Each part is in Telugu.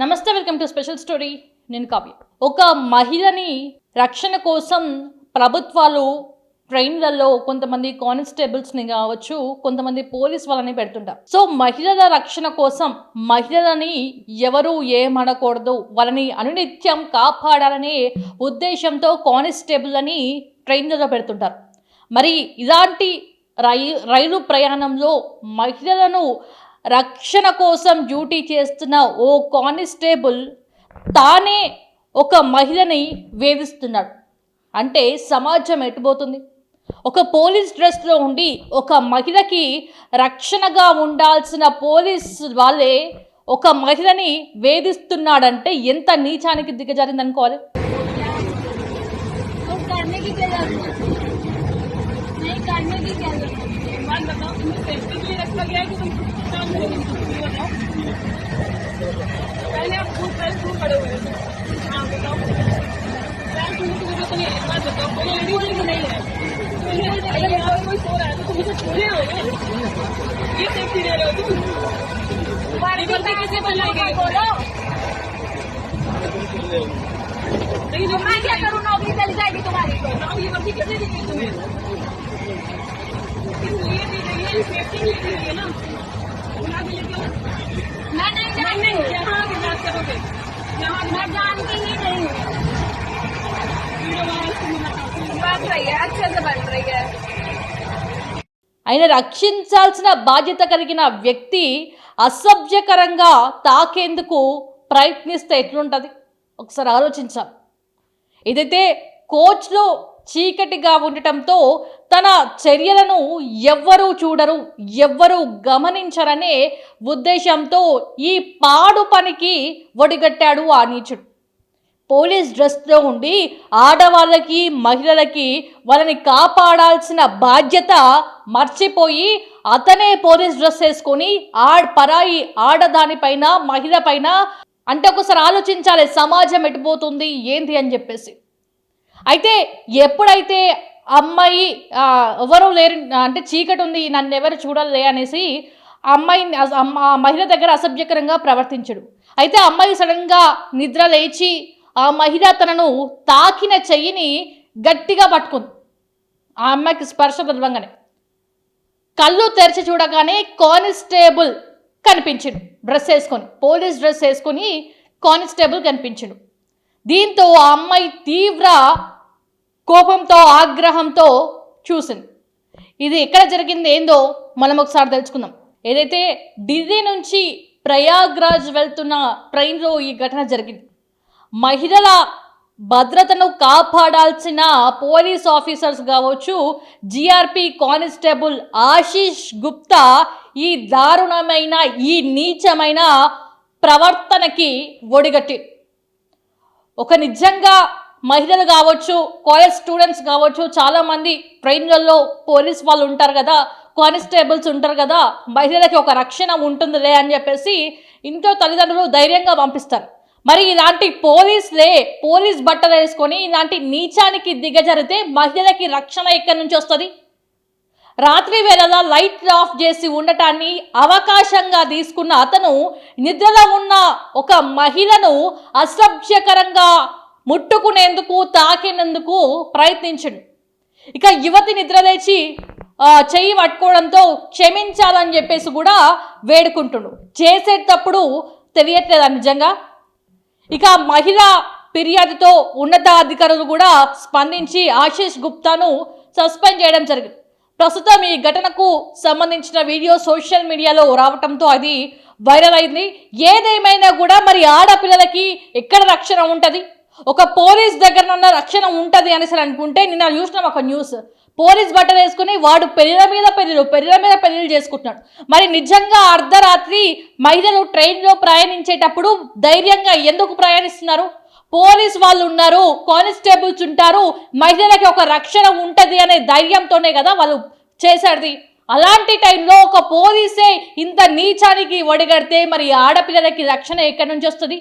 నమస్తే వెల్కమ్ టు స్పెషల్ స్టోరీ. నేను కావ్య. ఒక మహిళని రక్షణ కోసం ప్రభుత్వాలు ట్రైన్లలో కొంతమంది కానిస్టేబుల్స్ని కావచ్చు కొంతమంది పోలీస్ వాళ్ళని పెడుతుంటారు. సో మహిళల రక్షణ కోసం మహిళలని ఎవరు ఏమనకూడదు. వాళ్ళని అనునిత్యం కాపాడాలనే ఉద్దేశంతో కానిస్టేబుల్ అని ట్రైన్లలో పెడుతుంటారు. మరి ఇలాంటి రై రైలు ప్రయాణంలో మహిళలను రక్షణ కోసం డ్యూటీ చేస్తున్న ఓ కానిస్టేబుల్ తానే ఒక మహిళని వేధిస్తున్నాడు అంటే సమాజం ఎటుపోతుంది ఒక పోలీస్ డ్రెస్లో ఉండి ఒక మహిళకి రక్షణగా ఉండాల్సిన పోలీస్ వాళ్ళే ఒక మహిళని వేధిస్తున్నాడంటే ఎంత నీచానికి దిగజారింది అనుకోవాలి तो करने की क्या जरूरत है नहीं करने की क्या जरूरत है एक बात बताओ तुम्हें सेफ्टी के लिए रखा गया है कि तुम पहले आप खुद पहले क्यों खड़े हुए हाँ। बताओ। नहीं है। अगर यहाँ पर कोई सो रहा है तो तुम मुझे छोड़े हो ये सेफ्टी दे रहे हो तुम। निकलते कैसे बनाएँगे बोलो। नहीं जो मैं क्या करूँ? नौकरी चल जाएगी तुम्हारी। हाँ, तो ये वर्दी किसने दी तुम्हें? इसलिए दी गई है सेफ्टी के लिए ना। मैं नहीं नहीं जानती नहीं यहाँ की बात करोगे यहाँ मैं जानती ही नहीं हूँ वीडियो वायरल से मिला बन रही है अच्छे से बन रही है ఆయన రక్షించాల్సిన బాధ్యత కలిగిన వ్యక్తి అసభ్యకరంగా తాకేందుకు ప్రయత్నిస్తే ఎట్లుంటుంది ఒకసారి ఆలోచించాలి ఇదైతే కోచ్లో చీకటిగా ఉండటంతో తన చర్యలను ఎవ్వరూ చూడరు ఎవ్వరూ గమనించరనే ఉద్దేశంతో ఈ పాడు పనికి ఒడిగట్టాడు ఆ నీచుడు. పోలీస్ డ్రెస్లో ఉండి ఆడవాళ్ళకి మహిళలకి వాళ్ళని కాపాడాల్సిన బాధ్యత మర్చిపోయి అతనే పోలీస్ డ్రెస్ వేసుకొని ఆ పరాయి ఆడదానిపైన మహిళ పైన అంటే ఒకసారి ఆలోచించాలి సమాజం ఎటుపోతుంది ఏంటి అని చెప్పేసి. అయితే ఎప్పుడైతే అమ్మాయి ఎవరు లేరు అంటే చీకటి ఉంది నన్ను ఎవరు చూడలే అనేసి అమ్మాయి అమ్మాయిని ఆ మహిళ దగ్గర అసభ్యకరంగా ప్రవర్తించడు. అయితే అమ్మాయి సడన్గా నిద్ర లేచి ఆ మహిళ తనను తాకిన చెయ్యిని గట్టిగా పట్టుకుంది. ఆ అమ్మాయికి స్పర్శ తలవంగానే కళ్ళు తెరిచి చూడగానే కానిస్టేబుల్ కనిపించిండు. డ్రెస్ వేసుకొని పోలీస్ డ్రెస్ వేసుకొని కానిస్టేబుల్ కనిపించిండు. దీంతో ఆ అమ్మాయి తీవ్ర కోపంతో ఆగ్రహంతో చూసింది. ఇది ఎక్కడ జరిగింది ఏందో మనం ఒకసారి తెలుసుకుందాం. ఏదైతే ఢిల్లీ నుంచి ప్రయాగ్రాజ్ వెళ్తున్న ట్రైన్లో ఈ ఘటన జరిగింది. మహిళల భద్రతను కాపాడాల్సిన పోలీస్ ఆఫీసర్స్ కావచ్చు జిఆర్పి కానిస్టేబుల్ ఆశీష్ గుప్తా ఈ దారుణమైన ఈ నీచమైన ప్రవర్తనకి ఒడిగట్టి ఒక నిజంగా మహిళలు కావచ్చు కాలేజ్ స్టూడెంట్స్ కావచ్చు చాలామంది ట్రైన్లలో పోలీస్ వాళ్ళు ఉంటారు కదా కానిస్టేబుల్స్ ఉంటారు కదా మహిళలకి ఒక రక్షణ ఉంటుందిలే అని చెప్పేసి ఇంట్లో తల్లిదండ్రులు ధైర్యంగా పంపిస్తారు. మరి ఇలాంటి పోలీసులే పోలీస్ బట్టలు వేసుకొని ఇలాంటి నీచానికి దిగజరితే మహిళలకి రక్షణ ఎక్కడి నుంచి వస్తుంది? రాత్రి వేళల లైట్ ఆఫ్ చేసి ఉండటాన్ని అవకాశంగా తీసుకున్న అతను నిద్రలో ఉన్న ఒక మహిళను అసభ్యకరంగా ముట్టుకునేందుకు తాకినందుకు ప్రయత్నించండు. ఇక యువతి నిద్రలేచి చెయ్యి పట్టుకోవడంతో క్షమించాలని చెప్పేసి కూడా వేడుకుంటుండు. చేసేటప్పుడు తెలియట్లేదా నిజంగా? ఇక మహిళ ఫిర్యాదుతో ఉన్నతాధికారులు కూడా స్పందించి ఆశీష్ గుప్తాను సస్పెండ్ చేయడం జరిగింది. ప్రస్తుతం ఈ ఘటనకు సంబంధించిన వీడియో సోషల్ మీడియాలో రావటంతో అది వైరల్ అయింది. ఏదేమైనా కూడా మరి ఆడపిల్లలకి ఎక్కడ రక్షణ ఉంటుంది? ఒక పోలీస్ దగ్గరనున్న రక్షణ ఉంటుంది అనేసి అనుకుంటే నిన్న చూసినాం ఒక న్యూస్. పోలీస్ బట్టలు వేసుకుని వాడు పెళ్ళిళ్ళ మీద పెళ్ళిళ్ళు పెళ్ళిళ్ళ మీద పెళ్ళిళ్ళు చేసుకుంటున్నాడు. మరి నిజంగా అర్ధరాత్రి మహిళలు ట్రైన్లో ప్రయాణించేటప్పుడు ధైర్యంగా ఎందుకు ప్రయాణిస్తున్నారు? పోలీస్ వాళ్ళు ఉన్నారు కానిస్టేబుల్స్ ఉంటారు మహిళలకి ఒక రక్షణ ఉంటది అనే ధైర్యంతోనే కదా వాళ్ళు చేశారు అలాంటి టైంలో ఒక పోలీసే ఇంత నీచానికి ఒడిగడితే మరి ఆడపిల్లలకి రక్షణ ఎక్కడి నుంచి వస్తుంది?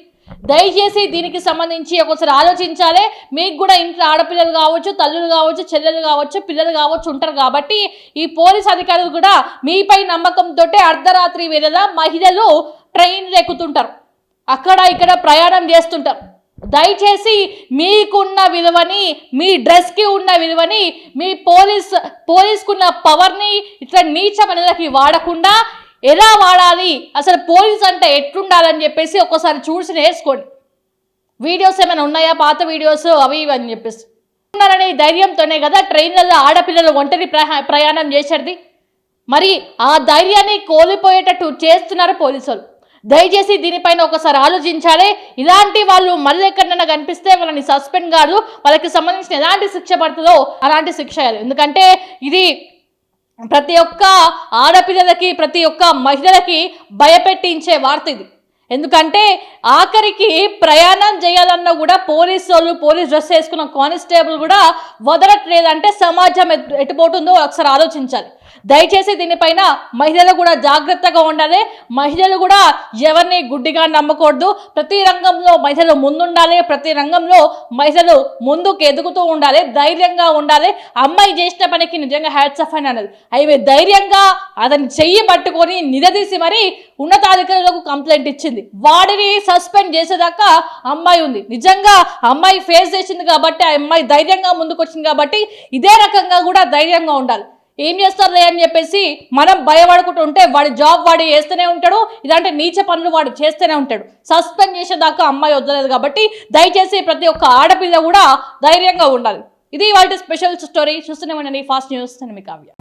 దయచేసి దీనికి సంబంధించి ఒకసారి ఆలోచించాలి. మీకు కూడా ఇంట్లో ఆడపిల్లలు కావచ్చు తల్లులు కావచ్చు చెల్లెలు కావచ్చు పిల్లలు కావచ్చు ఉంటారు కాబట్టి ఈ పోలీస్ అధికారులు కూడా మీపై నమ్మకంతో అర్ధరాత్రి వేళ మహిళలు ట్రైన్లు ఎక్కుతుంటారు. అక్కడ ఇక్కడ ప్రయాణం చేస్తుంటారు. దయచేసి మీకున్న విలువని మీ డ్రెస్కి ఉన్న విలువని మీ పోలీస్ పోలీస్కున్న పవర్ని ఇట్లా నీచ వాడకుండా ఎలా వాడాలి? అసలు పోలీస్ అంటే ఎట్లుండాలని చెప్పేసి ఒక్కసారి చూసి నేర్చుకోండి. వీడియోస్ ఏమైనా ఉన్నాయా? పాత వీడియోస్ అవి ఇవి అని చెప్పేసి. ఉన్నారనే ధైర్యంతోనే కదా ట్రైన్లలో ఆడపిల్లలు ఒంటరి ప్రయాణం చేసేది? మరి ఆ ధైర్యాన్ని కోల్పోయేటట్టు చేస్తున్నారు పోలీసులు దయచేసి దీనిపైన ఒకసారి ఆలోచించాలి. ఇలాంటి వాళ్ళు మళ్ళీ ఎక్కడైనా కనిపిస్తే వాళ్ళని సస్పెండ్ కాదు. వాళ్ళకి సంబంధించిన ఎలాంటి శిక్ష పడుతుందో అలాంటి శిక్ష ఎందుకంటే ఇది ప్రతి ఒక్క ఆడపిల్లలకి ప్రతి ఒక్క మహిళలకి భయపెట్టించే వార్త ఇది. ఎందుకంటే ఆఖరికి ప్రయాణం చేయాలన్నా కూడా పోలీసు వాళ్ళు పోలీస్ డ్రెస్ వేసుకున్న కానిస్టేబుల్ కూడా వదలట్లేదంటే సమాజం ఎటుపోతుందో ఒకసారి ఆలోచించాలి. దయచేసి దీనిపైన మహిళలు కూడా జాగ్రత్తగా ఉండాలి. మహిళలు కూడా ఎవరిని గుడ్డిగా నమ్మకూడదు. ప్రతి రంగంలో మహిళలు ముందుండాలి. ప్రతి రంగంలో మహిళలు ముందుకు ఎదుగుతూ ఉండాలి. ధైర్యంగా ఉండాలి. అమ్మాయి చేసిన పనికి నిజంగా హ్యాట్స్ ఆఫ్ అని అన్నది. అవి ధైర్యంగా అతని చెయ్యి పట్టుకొని నిలదీసి మరీ ఉన్నతాధికారులకు కంప్లైంట్ ఇచ్చింది. వాడిని సస్పెండ్ చేసేదాకా అమ్మాయి ఉంది. నిజంగా అమ్మాయి ఫేస్ చేసింది కాబట్టి ఆ అమ్మాయి ధైర్యంగా ముందుకు వచ్చింది కాబట్టి ఇదే రకంగా కూడా ధైర్యంగా ఉండాలి. ఏం చేస్తారులే అని చెప్పేసి మనం భయపడుకుంటూ ఉంటే వాడి జాబ్ వాడు చేస్తూనే ఉంటాడు ఇలాంటి నీచ పనులు వాడు చేస్తూనే ఉంటాడు. సస్పెండ్ చేసేదాకా అమ్మాయి వద్దలేదు కాబట్టి దయచేసి ప్రతి ఒక్క ఆడపిల్ల కూడా ధైర్యంగా ఉండాలి. ఇది వాళ్ళ స్పెషల్ స్టోరీ చూస్తూనే ఉండండి. ఫాస్ట్ న్యూస్ నేను మీ కావ్య.